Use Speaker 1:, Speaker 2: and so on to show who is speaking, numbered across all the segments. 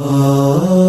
Speaker 1: நான்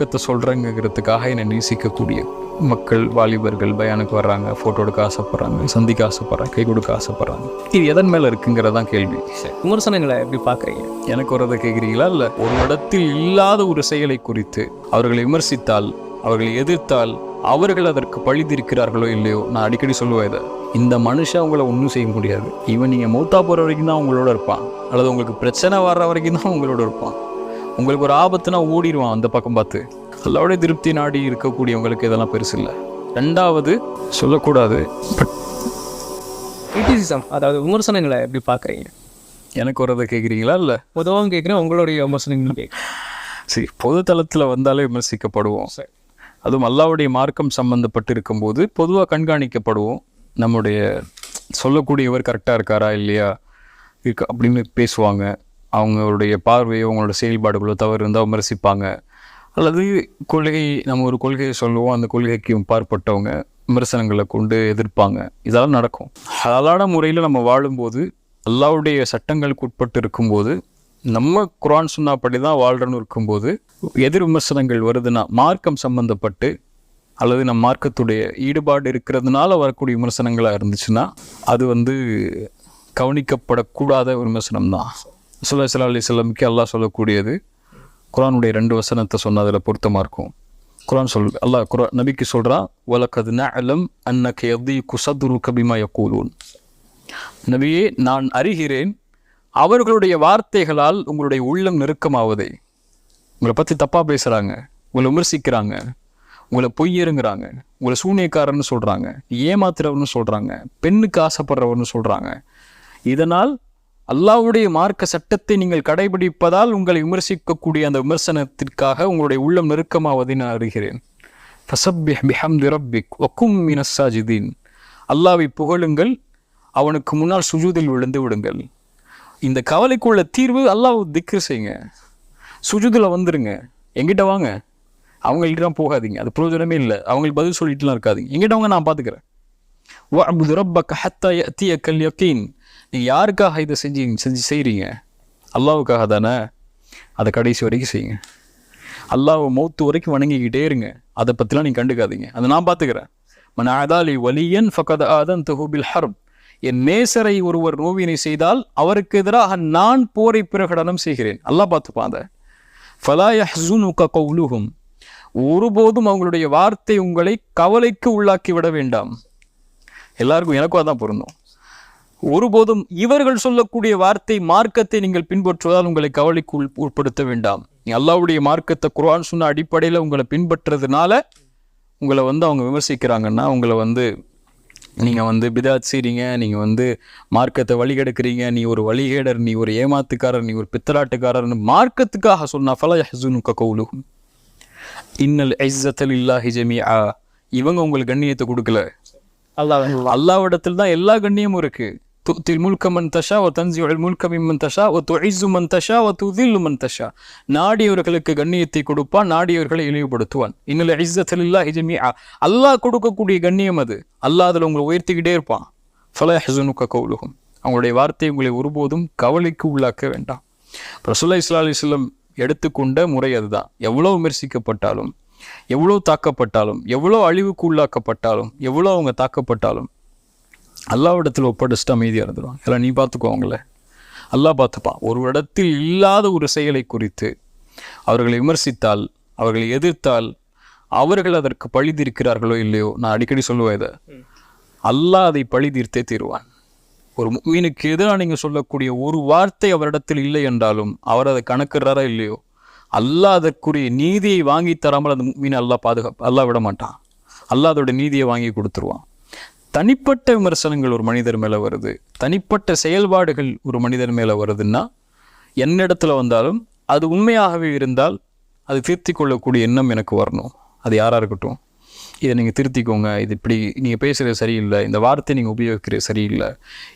Speaker 1: மார்க்கத்தை சொல்கிறேங்கிறதுக்காக என்னை நேசிக்கக்கூடிய மக்கள் வாலிபர்கள் பயானுக்கு வர்றாங்க ஃபோட்டோ எடுக்க ஆசைப்பட்றாங்க சந்திக்க ஆசைப்பட்றாங்க கை கொடுக்க ஆசைப்பட்றாங்க. இது எதன் மேலே இருக்குங்கிறதான் கேள்வி.
Speaker 2: விமர்சனங்களை எப்படி பார்க்குறீங்க?
Speaker 1: எனக்கு வரதை கேட்குறீங்களா இல்லை? ஒரு இடத்தில் இல்லாத ஒரு செயலை குறித்து அவர்களை விமர்சித்தால் அவர்களை எதிர்த்தால் அவர்கள் அதற்கு பழிதிருக்கிறார்களோ இல்லையோ நான் அடிக்கடி சொல்லுவேன் இதை. இந்த மனுஷன் உங்களை ஒன்றும் செய்ய முடியாது. இவன் நீங்கள் மூத்தா போகிற வரைக்கும் தான் உங்களோட இருப்பான். அல்லது உங்களுக்கு பிரச்சனை வர்ற வரைக்கும் தான் உங்களோட இருப்பான். உங்களுக்கு ஒரு ஆபத்துனா ஓடிடுவான் அந்த பக்கம் பார்த்து. அல்லாவுடைய திருப்தி நாடி இருக்கக்கூடியவங்களுக்கு இதெல்லாம் பெருசு இல்லை. ரெண்டாவது சொல்லக்கூடாது பட்
Speaker 2: கிரிட்டிசிசம் அதாவது விமர்சனங்களை எப்படி பார்க்குறீங்க?
Speaker 1: எனக்கு வரதை கேட்குறீங்களா இல்லை?
Speaker 2: பொதுவாக கேட்குறேன் உங்களுடைய விமர்சனங்கள் கேட்குறேன்.
Speaker 1: சரி பொது தளத்தில் வந்தாலே விமர்சிக்கப்படுவோம்.
Speaker 2: சரி.
Speaker 1: அதுவும் அல்லாவுடைய மார்க்கம் சம்பந்தப்பட்டு இருக்கும்போது பொதுவாக கண்காணிக்கப்படுவோம். நம்முடைய சொல்லக்கூடியவர் கரெக்டாக இருக்காரா இல்லையா? இருக்கு அப்படின்னு பேசுவாங்க. அவங்களுடைய பார்வையோ அவங்களோட செயல்பாடுகளோ தவறு இருந்தால் விமர்சிப்பாங்க. அல்லது கொள்கை நம்ம ஒரு கொள்கையை சொல்லுவோம் அந்த கொள்கைக்கு பாற்பட்டவங்க விமர்சனங்களை கொண்டு எதிர்ப்பாங்க. இதெல்லாம் நடக்கும். ஹலாலான முறையில் நம்ம வாழும்போது அல்லாவுடைய சட்டங்களுக்கு உட்பட்டு இருக்கும்போது நம்ம குரான் சொன்னாப்படி தான் வாழ்றன்னு இருக்கும்போது எதிர் விமர்சனங்கள் வருதுன்னா மார்க்கம் சம்பந்தப்பட்டு அல்லது நம் மார்க்கத்துடைய ஈடுபாடு இருக்கிறதுனால வரக்கூடிய விமர்சனங்களாக இருந்துச்சுன்னா அது வந்து கவனிக்கப்படக்கூடாத விமர்சனம் தான் சுல்லா சல்லா அலி சொல்லமுக்கு அல்லாஹ் சொல்லக்கூடியது குரானுடைய ரெண்டு வசனத்தை சொன்னதில் பொருத்தமாக இருக்கும். குரான் சொல் அல்லாஹ் குரா நபிக்கு சொல்கிறான் ஒலக்கது நலம் அன்னக்கு எதி குசதுரு கபிமா யக்கூலூன் நபியே நான் அறிகிறேன் அவர்களுடைய வார்த்தைகளால் உங்களுடைய உள்ளம் நெருக்கமாவதை. உங்களை பற்றி தப்பாக பேசுகிறாங்க உங்களை விமர்சிக்கிறாங்க உங்களை பொய்யருங்கிறாங்க உங்களை சூனியக்காரன்னு சொல்கிறாங்க ஏமாத்துறவர்னு சொல்கிறாங்க பெண்ணுக்கு ஆசைப்படுறவர்னு சொல்கிறாங்க இதனால் அல்லாவுடைய மார்க்க சட்டத்தை நீங்கள் கடைபிடிப்பதால் உங்களை விமர்சிக்கக்கூடிய அந்த விமர்சனத்திற்காக உங்களுடைய உள்ளம் நெருக்கமாவதை நான் அறிகிறேன். ஃபசப்பிஹ் பிஹம்தி ரப்பிக் வக்கும் மினஸ்ஸாஜிதீன் அல்லாவை புகழுங்கள் அவனுக்கு முன்னால் சுஜூதில் விழுந்து விடுங்கள். இந்த கவலைக்குள்ள தீர்வு அல்லாஹ் திக்கு செய்யுங்க. சுஜூதில் வந்துருங்க. எங்கிட்ட வாங்க. அவங்கள்ட்டலாம் போகாதீங்க. அது பிரயோஜனமே இல்லை. அவங்களுக்கு பதில் சொல்லிட்டுலாம் இருக்காதிங்க. எங்கிட்ட வாங்க நான் பார்த்துக்கிறேன் வஅபுது ரப்பக்க ஹத்தா யத்தியக்கல் யக்கீன். நீங்கள் யாருக்காக இதை செஞ்சு செஞ்சு செய்கிறீங்க அல்லாவுக்காக தானே? அதை கடைசி வரைக்கும் செய்யுங்க. அல்லாஹ் மௌத்து வரைக்கும் வணங்கிக்கிட்டே இருங்க. அதை பற்றிலாம் நீங்கள் கண்டுக்காதீங்க. அதை நான் பார்த்துக்கிறேன் மன ஆதாலி வலியன் ஃபகத் ஆதன் தஹூபில் ஹர்ப். என் நேசரை ஒருவர் நோவினை செய்தால் அவருக்கு எதிராக நான் போரை பிரகடனம் செய்கிறேன். அல்லாஹ் பார்த்துப்பான் அதை. ஃபலா யஹ்ஸுனுக ஒருபோதும் அவங்களுடைய வார்த்தை உங்களை கவலைக்கு உள்ளாக்கி விட வேண்டாம். எல்லாருக்கும் எனக்கும் அதான் பொருந்தும். ஒருபோதும் இவர்கள் சொல்லக்கூடிய வார்த்தை மார்க்கத்தை நீங்கள் பின்பற்றுவதால் உங்களை கவலைக்கு உள் உட்படுத்த வேண்டாம். நீ அல்லாவுடைய மார்க்கத்தை குர்ஆன் சொன்ன அடிப்படையில் உங்களை பின்பற்றுறதுனால உங்களை வந்து அவங்க விமர்சிக்கிறாங்கன்னா உங்களை வந்து நீங்கள் வந்து பிதாத் செய்கிறீங்க நீங்கள் வந்து மார்க்கத்தை வழிகெடுக்கிறீங்க நீ ஒரு வழிகேடர் நீ ஒரு ஏமாத்துக்காரர் நீ ஒரு பித்தலாட்டுக்காரர்னு மார்க்கத்துக்காக சொன்னா ஃபல யஹ்ஸுனுக கௌலுஹும் இன்னல் இஸ்ஸத்தல் இல்லாஹி ஜமீஆ. இவங்க உங்களுக்கு கண்ணியத்தை கொடுக்கல.
Speaker 2: அல்லாஹ்
Speaker 1: அல்லாவிடத்தில் தான் எல்லா கண்ணியமும் இருக்கு. துத்தில் முல்க மன் தஷா ஒ தன்சியுல் முல்க மிம்மன் தஷா ஒ துஇஸ்ஸு மன் தஷா ஒ துதில்லு மன் தஷா நாடியவர்களுக்கு கண்ணியத்தை கொடுப்பான் நாடியவர்களை இழிவுபடுத்துவான். இன்னும் இஸ்ஸத்தில் இல்லாஹி ஜமீஆ. அல்லாஹ் கொடுக்கக்கூடிய கண்ணியம் அது. அல்லாஹ் அதில் உங்களை உயர்த்திக்கிட்டே இருப்பான். ஃபல ஹசனுக்க கௌலுஹும். அவங்களுடைய வார்த்தை உங்களை ஒருபோதும் கவலைக்கு உள்ளாக்க வேண்டாம். ரசூல்லா இஸ்லா அலிஸ்லம் எடுத்துக்கொண்ட முறை அதுதான். எவ்வளோ விமர்சிக்கப்பட்டாலும் எவ்வளோ தாக்கப்பட்டாலும் எவ்வளோ அழிவுக்கு உள்ளாக்கப்பட்டாலும் எவ்வளோ அவங்க தாக்கப்பட்டாலும் அல்லாவிடத்தில் ஒப்படைச்சிட்டு அமைதியாக இருந்துடும் எல்லாம் நீ பார்த்துக்கோ அவங்கள. அல்லாஹ் பார்த்துப்பான் ஒரு இடத்தில் இல்லாத ஒரு செயலை குறித்து அவர்களை விமர்சித்தால் அவர்களை எதிர்த்தால் அவர்கள் அதற்கு பழி தீர்க்கிறார்களோ இல்லையோ நான் அடிக்கடி சொல்லுவேன் இதை. அல்லாஹ் அதை பழி தீர்த்தே தீருவான். ஒரு மீனுக்கு எதிராக நீங்கள் சொல்லக்கூடிய ஒரு வார்த்தை அவரிடத்தில் இல்லை என்றாலும் அவர் அதை கணக்குறாரா இல்லையோ அல்லாஹ் அதற்குரிய நீதியை வாங்கி தராமல் அந்த மீனை அல்லாஹ் பாதுகா அல்லாஹ் விட மாட்டான். அல்லாஹ் அதோட நீதியை வாங்கி கொடுத்துருவான். தனிப்பட்ட விமர்சனங்கள் ஒரு மனிதர் மேலே வருது. தனிப்பட்ட செயல்பாடுகள் ஒரு மனிதர் மேலே வருதுன்னா என்னிடத்துல வந்தாலும் அது உண்மையாகவே இருந்தால் அது திருத்தி கொள்ளக்கூடிய எண்ணம் எனக்கு வரணும். அது யாராக இருக்கட்டும். இதை நீங்கள் திருத்திக்கோங்க. இது இப்படி நீங்கள் பேசுகிறது சரியில்லை. இந்த வார்த்தை நீங்கள் உபயோகிக்கிறது சரியில்லை.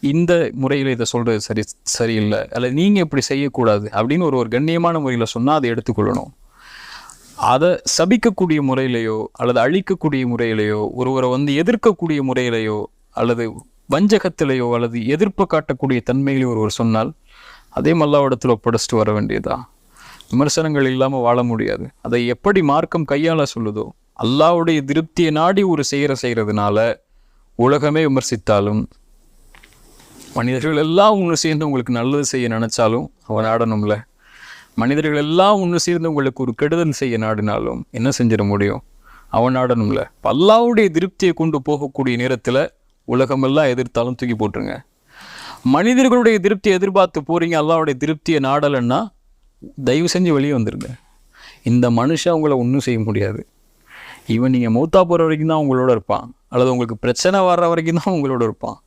Speaker 1: இந்த முறையில் இதை சொல்கிறது சரி சரியில்லை. அல்ல நீங்கள் இப்படி செய்யக்கூடாது அப்படின்னு ஒரு ஒரு கண்ணியமான முறையில் சொன்னால் அதை எடுத்துக்கொள்ளணும். அதை சபிக்கக்கூடிய முறையிலையோ அல்லது அழிக்கக்கூடிய முறையிலையோ ஒருவரை வந்து எதிர்க்கக்கூடிய முறையிலையோ அல்லது வஞ்சகத்திலேயோ அல்லது எதிர்ப்பு காட்டக்கூடிய தன்மையிலையோ ஒருவர் சொன்னால் அதே மல்லாவிடத்தில் ஒப்படைச்சிட்டு வர வேண்டியதா? விமர்சனங்கள் இல்லாமல் வாழ முடியாது. அதை எப்படி மார்க்கம் கையாள சொல்லுதோ அல்லாவுடைய திருப்தியை நாடி ஒரு செய்கிற செய்கிறதுனால உலகமே விமர்சித்தாலும் மனிதர்கள் எல்லாம் ஒன்று சேர்ந்து உங்களுக்கு நல்லது செய்ய நினச்சாலும் அவன் ஆடணும்ல? மனிதர்கள் எல்லாம் ஒன்று சேர்ந்து உங்களுக்கு ஒரு கெடுதல் செய்ய நாடினாலும் என்ன செஞ்சிட முடியும்? அவன் நாடணும்ல. பல்லாவுடைய திருப்தியை கொண்டு போகக்கூடிய நேரத்தில் உலகமெல்லாம் எதிர்த்தாலும் தூக்கி போட்டுருங்க. மனிதர்களுடைய திருப்தியை எதிர்பார்த்து போறீங்க அல்லாவுடைய திருப்தியை நாடலைன்னா தயவு செஞ்சு வெளியே வந்துடுங்க இந்த மனுஷன் உங்களை ஒன்றும் செய்ய முடியாது. இவன் நீங்கள் மூத்தா போகிற வரைக்கும் தான் உங்களோட இருப்பான். அல்லது உங்களுக்கு பிரச்சனை வர்ற வரைக்கும் தான் உங்களோட இருப்பான்.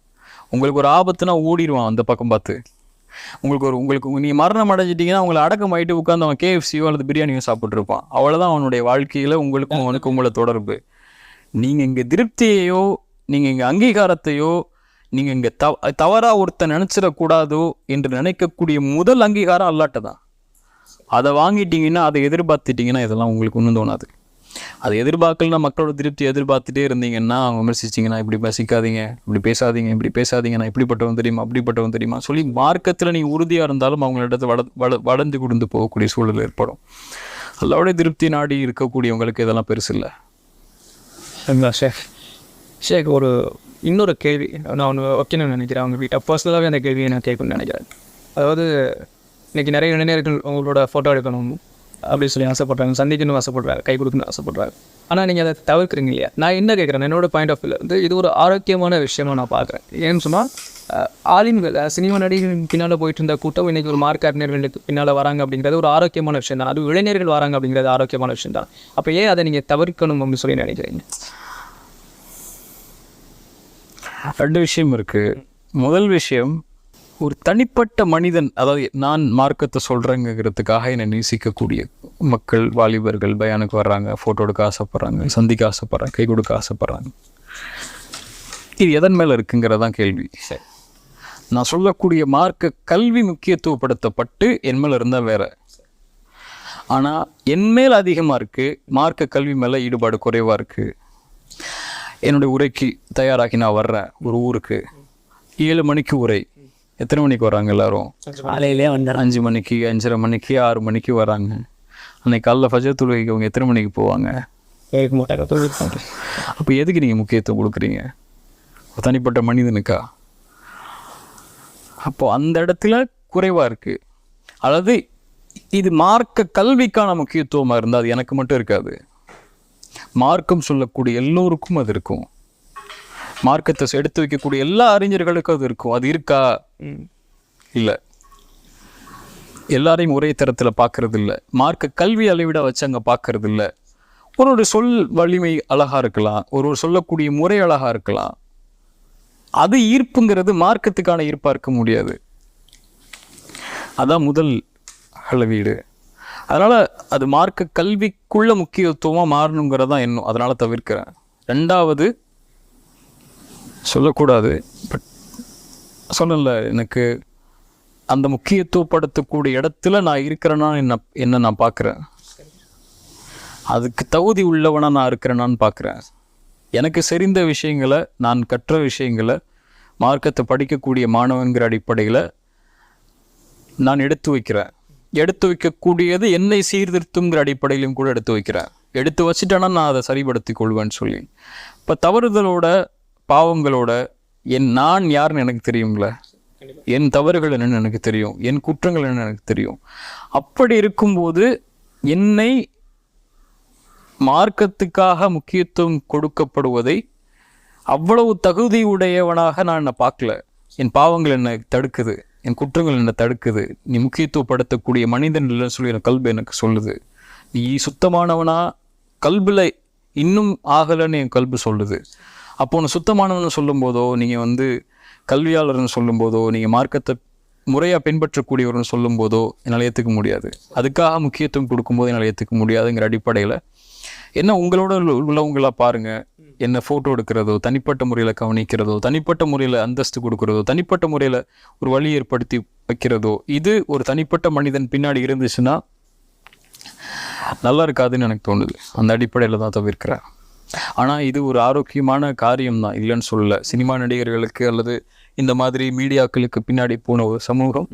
Speaker 1: உங்களுக்கு ஒரு ஆபத்துனா ஓடிடுவான் அந்த பக்கம் பார்த்து. உங்களுக்கு ஒரு உங்களுக்கு நீங்கள் மரணம் அடைஞ்சிட்டிங்கன்னா உங்களை அடக்கம் ஆகிட்டு உட்காந்து அவன் கேஎஃப்சியோ அல்லது பிரியாணியோ சாப்பிட்ருப்பான் அவ்வளோதான் அவனுடைய வாழ்க்கையில் உங்களுக்கும் அவனுக்கும் உங்களை தொடர்பு. நீங்கள் இங்கே திருப்தியையோ நீங்கள் இங்கே அங்கீகாரத்தையோ நீங்கள் இங்கே தவ தவறாக ஒருத்தன் நினச்சிடக்கூடாதோ என்று நினைக்கக்கூடிய முதல் அங்கீகாரம் அல்லாட்ட தான் அதை வாங்கிட்டீங்கன்னா அதை எதிர்பார்த்துட்டீங்கன்னா இதெல்லாம் உங்களுக்கு ஒன்றும் தோணாது. அதை எதிர்பார்க்கலனா மக்களோட திருப்தி எதிர்பார்த்துட்டே இருந்தீங்கன்னா அவங்க விமர்சிச்சிங்கன்னா இப்படி பேசிக்காதீங்க இப்படி பேசாதீங்க இப்படி பேசாதீங்க நான் இப்படிப்பட்டவன் தெரியுமா அப்படிப்பட்டவன் தெரியுமா? சொல்லி மார்க்கத்தில் நீ உறுதியாக இருந்தாலும் அவங்களிடத்து வள வள வளர்ந்து கொடுந்து போகக்கூடிய சூழல் ஏற்படும். அல்லாவுடைய திருப்தி நாடி இருக்கக்கூடியவங்களுக்கு இதெல்லாம் பெருசு இல்லை.
Speaker 2: ஷேக். ஷேக் ஒரு இன்னொரு கேள்வி நான் ஒன்று வைக்கணும்னு நினைக்கிறேன் அவங்க வீட்டை. பர்சனலாகவே அந்த கேள்வியை நான் கேட்கணும்னு நினைக்கிறேன். அதாவது இன்றைக்கி நிறைய இளைஞர்கள் உங்களோட ஃபோட்டோ எடுக்கணும். அப்படின்னு சொல்லி ஆசைப்படுறாங்க. சந்திக்கணும்னு ஆசைப்படுறாங்க. கை கொடுக்கணும்னு ஆசைப்படுறாங்க. ஆனால் நீங்கள் அதை தவிர்க்கிறீங்க இல்லையா? நான் என்ன கேட்குறேன் என்னோட பாயிண்ட் ஆஃப் வியூவில் இருந்து இது ஒரு ஆரோக்கியமான விஷயமா நான் பார்க்குறேன். ஏன்னு சொன்னால் ஆலிம்கள் சினிமா நடிகர்கள் பின்னால் போயிட்டு இருந்த கூட்டம் இன்றைக்கி ஒரு மார்க் அறிஞர்களுக்கு பின்னால் வராங்க அப்படிங்கிறது ஒரு ஆரோக்கியமான விஷயம் தான். அது இளைஞர்கள் வராங்க அப்படிங்கிறது ஆரோக்கியமான விஷயம் தான். அப்போ ஏன் அதை நீங்கள் தவிர்க்கணும் அப்படின்னு சொல்லி நினைக்கிறீங்க?
Speaker 1: ரெண்டு விஷயம் இருக்குது முதல் விஷயம் ஒரு தனிப்பட்ட மனிதன் அதாவது நான் மார்க்கத்தை சொல்கிறேங்கிறதுக்காக என்னை நேசிக்கக்கூடிய மக்கள் வாலிபர்கள் பயானுக்கு வர்றாங்க ஃபோட்டோ எடுக்க ஆசைப்பட்றாங்க சந்திக்க ஆசைப்பட்றாங்க கை கொடுக்க ஆசைப்பட்றாங்க. இது எதன் மேலே இருக்குங்கிறதான் கேள்வி.
Speaker 2: சரி.
Speaker 1: நான் சொல்லக்கூடிய மார்க்க கல்வி முக்கியத்துவப்படுத்தப்பட்டு என் மேலே இருந்தால் வேற. ஆனால் என் மேல் அதிகமாக இருக்குது மார்க்க கல்வி மேலே ஈடுபாடு குறைவாக இருக்குது என்னுடைய உரைக்கு தயாராகி நான் வர்றேன் ஒரு ஊருக்கு. ஏழு மணிக்கு உரை. எத்தனை மணிக்கு வராங்க எல்லாரும்?
Speaker 3: காலையிலே வந்தார்
Speaker 1: அஞ்சு மணிக்கு அஞ்சரை மணிக்கு ஆறு மணிக்கு வராங்க. அன்னைக்கு காலைல ஃபஜர் தொழுகைக்கு அவங்க எத்தனை மணிக்கு போவாங்க?
Speaker 2: கேட்க மாட்டாங்க
Speaker 1: அப்போ எதுக்கு நீங்கள் முக்கியத்துவம் கொடுக்குறீங்க? தனிப்பட்ட மனிதனுக்கா? அப்போ அந்த இடத்துல குறைவாக இருக்குது அதாவது இது மார்க்க கல்விக்கான முக்கியத்துவமாக இருந்தால் அது எனக்கு மட்டும் இருக்காது. மார்க்கம் சொல்லக்கூடிய எல்லோருக்கும் அது இருக்கும். மார்க்கத்தை எடுத்து வைக்கக்கூடிய எல்லா அறிஞர்களுக்கும் அது இருக்கும். அது இருக்கா? இல்லை. எல்லாரையும் ஒரே தரத்தில் பார்க்கறது இல்லை மார்க்க கல்வி அளவிட வச்சு அங்கே பார்க்கறது இல்லை ஒரு ஒரு சொல் வலிமை அழகா இருக்கலாம். ஒரு ஒரு சொல்லக்கூடிய முறை அழகா இருக்கலாம். அது ஈர்ப்புங்கிறது மார்க்கத்துக்கான ஈர்ப்பா இருக்க முடியாது. அதான் முதல் அளவீடு அதனால அது மார்க்க கல்விக்குள்ள முக்கியத்துவமா மாறணுங்கிறதா எண்ணம். அதனால தவிர்க்கிறேன். ரெண்டாவது சொல்லக்கூடாது பட் சொல்லல எனக்கு அந்த முக்கியத்துவப்படுத்தக்கூடிய இடத்துல நான் இருக்கிறேன்னா என்ன என்ன நான் பார்க்குறேன்? அதுக்கு தகுதி உள்ளவனாக நான் இருக்கிறேனான்னு பார்க்குறேன். எனக்கு செறிந்த விஷயங்களை நான் கற்ற விஷயங்களை மார்க்கத்தை படிக்கக்கூடிய மாணவன்கிற அடிப்படையில் நான் எடுத்து வைக்கிறேன். எடுத்து வைக்கக்கூடியது என்னை சீர்திருத்துங்கிற அடிப்படையிலும் கூட எடுத்து வைக்கிறேன். எடுத்து வச்சுட்டேன்னா நான் அதை சரிப்படுத்திக் கொள்வேன்னு சொல்லி. இப்போ தவறுதலோட பாவங்களோட என் நான் யாருன்னு எனக்கு தெரியும்ல? என் தவறுகள் என்னன்னு எனக்கு தெரியும். என் குற்றங்கள் என்னன்னு எனக்கு தெரியும். அப்படி இருக்கும்போது என்னை மார்க்கத்துக்காக முக்கியத்துவம் கொடுக்கப்படுவதை அவ்வளவு தகுதி உடையவனாக நான் என்னை பார்க்கல. என் பாவங்கள் என்னை தடுக்குது. என் குற்றங்கள் என்னை தடுக்குது. நீ முக்கியத்துவப்படுத்தக்கூடிய மனிதன் இல்லைன்னு சொல்லி என் கல்வி எனக்கு சொல்லுது. நீ சுத்தமானவனா? கல்பில் இன்னும் ஆகலைன்னு என் கல்வி சொல்லுது. அப்போ ஒன்று சுத்தமானவன் சொல்லும்போதோ நீங்கள் வந்து கல்வியாளர்னு சொல்லும்போதோ நீங்கள் மார்க்கத்தை முறையாக பின்பற்றக்கூடியவர்னு சொல்லும்போதோ என்னால் ஏற்றுக்க முடியாது. அதுக்காக முக்கியத்துவம் கொடுக்கும்போது என்னால் ஏற்றுக்க முடியாதுங்கிற அடிப்படையில் என்ன உங்களோட உள்ளவங்களாக பாருங்கள் என்ன ஃபோட்டோ எடுக்கிறதோ தனிப்பட்ட முறையில் கவனிக்கிறதோ தனிப்பட்ட முறையில் அந்தஸ்து கொடுக்குறதோ தனிப்பட்ட முறையில் ஒரு வழி ஏற்படுத்தி வைக்கிறதோ இது ஒரு தனிப்பட்ட மனிதன் பின்னாடி இருந்துச்சுன்னா நல்லா இருக்காதுன்னு எனக்கு தோணுது. அந்த அடிப்படையில் தான் தவிர்க்கிறேன். ஆனால் இது ஒரு ஆரோக்கியமான காரியம் தான் இல்லைன்னு சொல்லல. சினிமா நடிகர்களுக்கு அல்லது இந்த மாதிரி மீடியாக்களுக்கு பின்னாடி போன ஒரு சமூகம்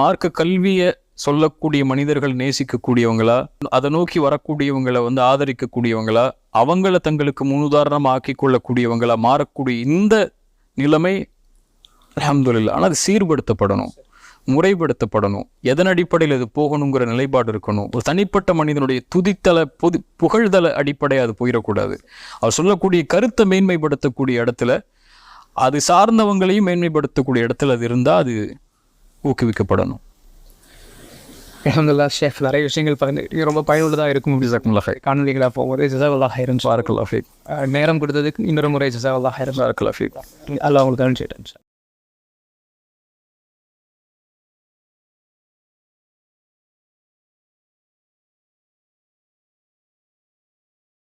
Speaker 1: மார்க்க கல்வியை சொல்லக்கூடிய மனிதர்கள் நேசிக்கக்கூடியவங்களா அதை நோக்கி வரக்கூடியவங்களை வந்து ஆதரிக்கக்கூடியவங்களா அவங்கள தங்களுக்கு முன்னுதாரணமாக ஆக்கி கொள்ளக்கூடியவங்களா மாறக்கூடிய இந்த நிலைமை அல்ஹம்துலில்லாஹ் ஆனால் அது சீர்படுத்தப்படணும். முறைப்படுத்தப்படணும். எதன் அடிப்படையில் இது போகணுங்கிற நிலைப்பாடு இருக்கணும். ஒரு தனிப்பட்ட மனிதனுடைய துதித்தல பொது புகழ்தல அடிப்படை அது போயிடக்கூடாது. அவர் சொல்லக்கூடிய கருத்தை மேன்மைப்படுத்தக்கூடிய இடத்துல அது சார்ந்தவங்களையும் மேன்மைப்படுத்தக்கூடிய இடத்துல அது இருந்தால் அது ஊக்குவிக்கப்படணும்.
Speaker 2: அலமதுல்லா ஷேஃப் நிறைய விஷயங்கள் பகிர்ந்து ரொம்ப பயனுள்ளதாக இருக்கும்.
Speaker 1: ஜிசாக்குமுல்லாஹ்
Speaker 2: காணொலிகளாக போகும்போது ஜசாவல்லாக இருந்துச்சு
Speaker 1: பாரக்கல்லா ஃபீக்
Speaker 2: நேரம் கொடுத்ததுக்கு இன்னொரு முறை ஜசாவல்லாக இருந்துச்சு
Speaker 1: பாரக்கல்லா ஃபீக்
Speaker 2: அல்லா உங்களுக்கு அனுப்பிச்சிட்டேன்